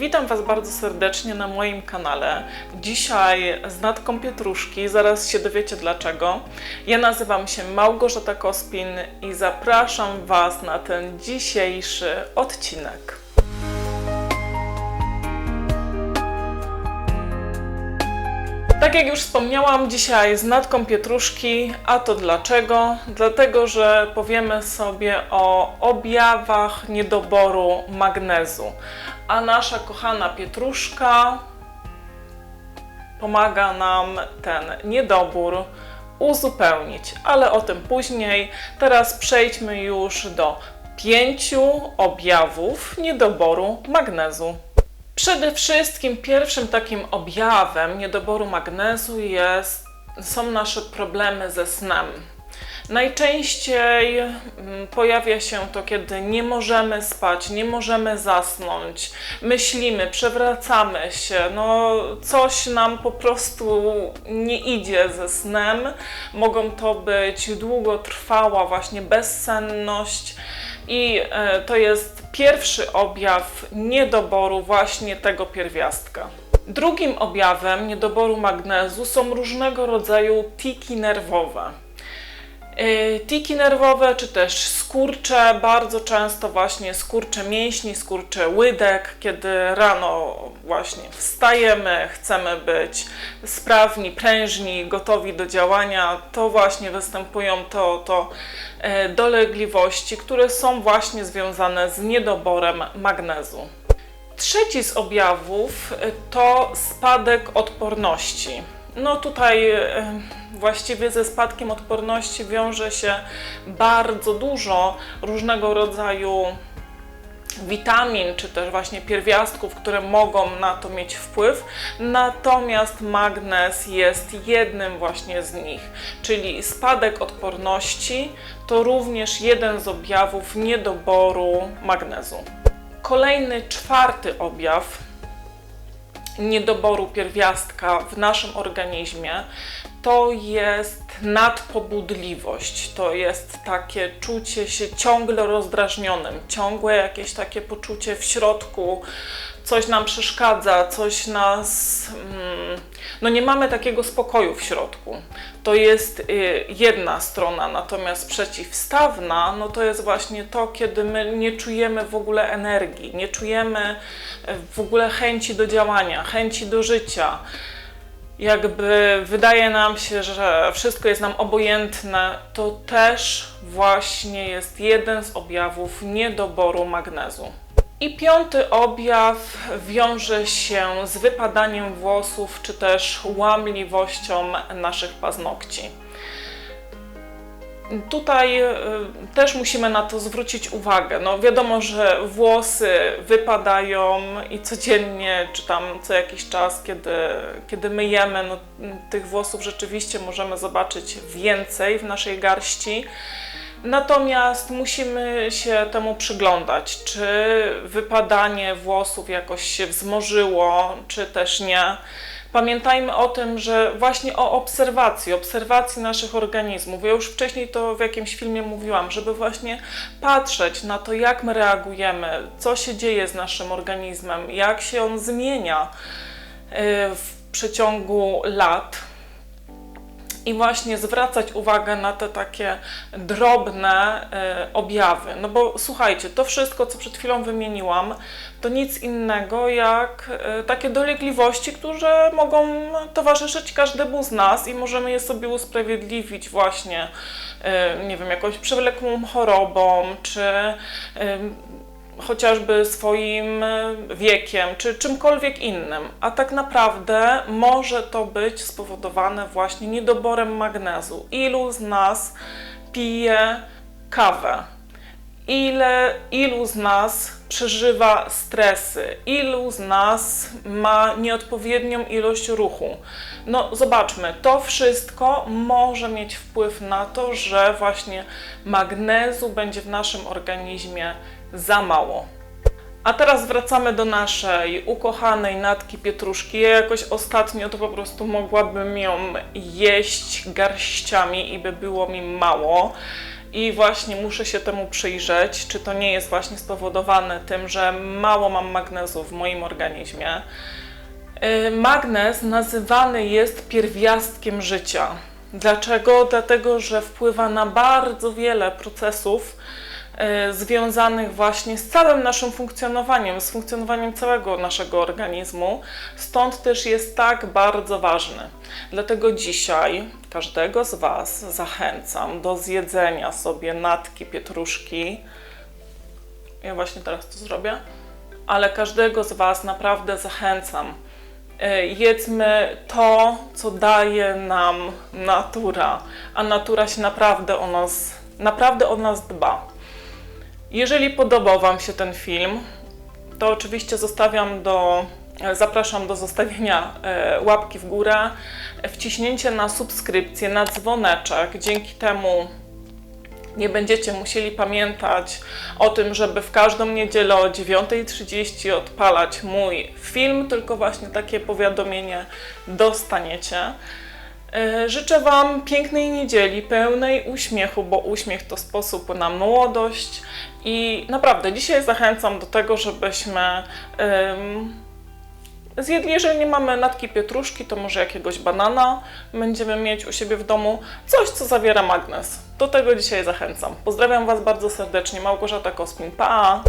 Witam Was bardzo serdecznie na moim kanale. Dzisiaj z natką Pietruszki, zaraz się dowiecie dlaczego. Ja nazywam się Małgorzata Kospin i zapraszam Was na ten dzisiejszy odcinek. Tak jak już wspomniałam, dzisiaj z natką Pietruszki, a to dlaczego? Dlatego, że powiemy sobie o objawach niedoboru magnezu. A nasza kochana Pietruszka pomaga nam ten niedobór uzupełnić, ale o tym później. Teraz przejdźmy już do pięciu objawów niedoboru magnezu. Przede wszystkim pierwszym takim objawem niedoboru magnezu jest, są nasze problemy ze snem. Najczęściej mm, pojawia się to, kiedy nie możemy spać, nie możemy zasnąć, myślimy, przewracamy się, no coś nam po prostu nie idzie ze snem. Mogą to być długotrwała właśnie bezsenność i e, to jest pierwszy objaw niedoboru właśnie tego pierwiastka. Drugim objawem niedoboru magnezu są różnego rodzaju tiki nerwowe. E, Tiki nerwowe, czy też skurcze, bardzo często właśnie skurcze mięśni, skurcze łydek, kiedy rano właśnie wstajemy, chcemy być sprawni, prężni, gotowi do działania, to właśnie występują to, to e, dolegliwości, które są właśnie związane z niedoborem magnezu. Trzeci z objawów e, to spadek odporności. No tutaj e, właściwie ze spadkiem odporności wiąże się bardzo dużo różnego rodzaju witamin, czy też właśnie pierwiastków, które mogą na to mieć wpływ, natomiast magnez jest jednym właśnie z nich, czyli spadek odporności to również jeden z objawów niedoboru magnezu. Kolejny, czwarty objaw niedoboru pierwiastka w naszym organizmie to jest nadpobudliwość, to jest takie czucie się ciągle rozdrażnionym, ciągłe jakieś takie poczucie w środku, coś nam przeszkadza, coś nas. Mm, no nie mamy takiego spokoju w środku. To jest y, jedna strona, natomiast przeciwstawna, no to jest właśnie to, kiedy my nie czujemy w ogóle energii, nie czujemy w ogóle chęci do działania, chęci do życia jakby wydaje nam się, że wszystko jest nam obojętne, to też właśnie jest jeden z objawów niedoboru magnezu. I piąty objaw wiąże się z wypadaniem włosów, czy też łamliwością naszych paznokci. Tutaj y, też musimy na to zwrócić uwagę. No wiadomo, że włosy wypadają i codziennie, czy tam co jakiś czas, kiedy, kiedy myjemy, no, tych włosów rzeczywiście możemy zobaczyć więcej w naszej garści. Natomiast musimy się temu przyglądać, czy wypadanie włosów jakoś się wzmożyło, czy też nie. Pamiętajmy o tym, że właśnie o obserwacji, obserwacji naszych organizmów. Ja już wcześniej to w jakimś filmie mówiłam, żeby właśnie patrzeć na to, jak my reagujemy, co się dzieje z naszym organizmem, jak się on zmienia y, w przeciągu lat i właśnie zwracać uwagę na te takie drobne y, objawy. No bo słuchajcie, to wszystko, co przed chwilą wymieniłam, to nic innego jak y, takie dolegliwości, które mogą towarzyszyć każdemu z nas i możemy je sobie usprawiedliwić właśnie, y, nie wiem, jakąś przewlekłą chorobą, czy chociażby swoim e, wiekiem czy czymkolwiek innym, a tak naprawdę może to być spowodowane właśnie niedoborem magnezu. Ilu z nas pije kawę? Ile, ilu z nas przeżywa stresy? Ilu z nas ma nieodpowiednią ilość ruchu? No, zobaczmy, to wszystko może mieć wpływ na to, że właśnie magnezu będzie w naszym organizmie za mało. A teraz wracamy do naszej ukochanej natki pietruszki. Ja jakoś ostatnio to po prostu mogłabym ją jeść garściami i by było mi mało. I właśnie muszę się temu przyjrzeć, czy to nie jest właśnie spowodowane tym, że mało mam magnezu w moim organizmie. Y, Magnez nazywany jest pierwiastkiem życia. Dlaczego? Dlatego, że wpływa na bardzo wiele procesów związanych właśnie z całym naszym funkcjonowaniem, z funkcjonowaniem całego naszego organizmu. Stąd też jest tak bardzo ważny. Dlatego dzisiaj każdego z Was zachęcam do zjedzenia sobie natki pietruszki. Ja właśnie teraz to zrobię, ale każdego z Was naprawdę zachęcam. E, Jedzmy to, co daje nam natura, a natura się naprawdę o nas, naprawdę o nas dba. Jeżeli podobał Wam się ten film, to oczywiście zostawiam do, e, zapraszam do zostawienia e, łapki w górę, wciśnięcie na subskrypcję, na dzwoneczek. Dzięki temu nie będziecie musieli pamiętać o tym, żeby w każdą niedzielę o 9.30 odpalać mój film, tylko właśnie takie powiadomienie dostaniecie. E, Życzę Wam pięknej niedzieli, pełnej uśmiechu, bo uśmiech to sposób na młodość i naprawdę dzisiaj zachęcam do tego, żebyśmy em, zjedli, jeżeli nie mamy natki pietruszki, to może jakiegoś banana będziemy mieć u siebie w domu, coś co zawiera magnez. Do tego dzisiaj zachęcam. Pozdrawiam Was bardzo serdecznie, Małgorzata Kosmin, pa!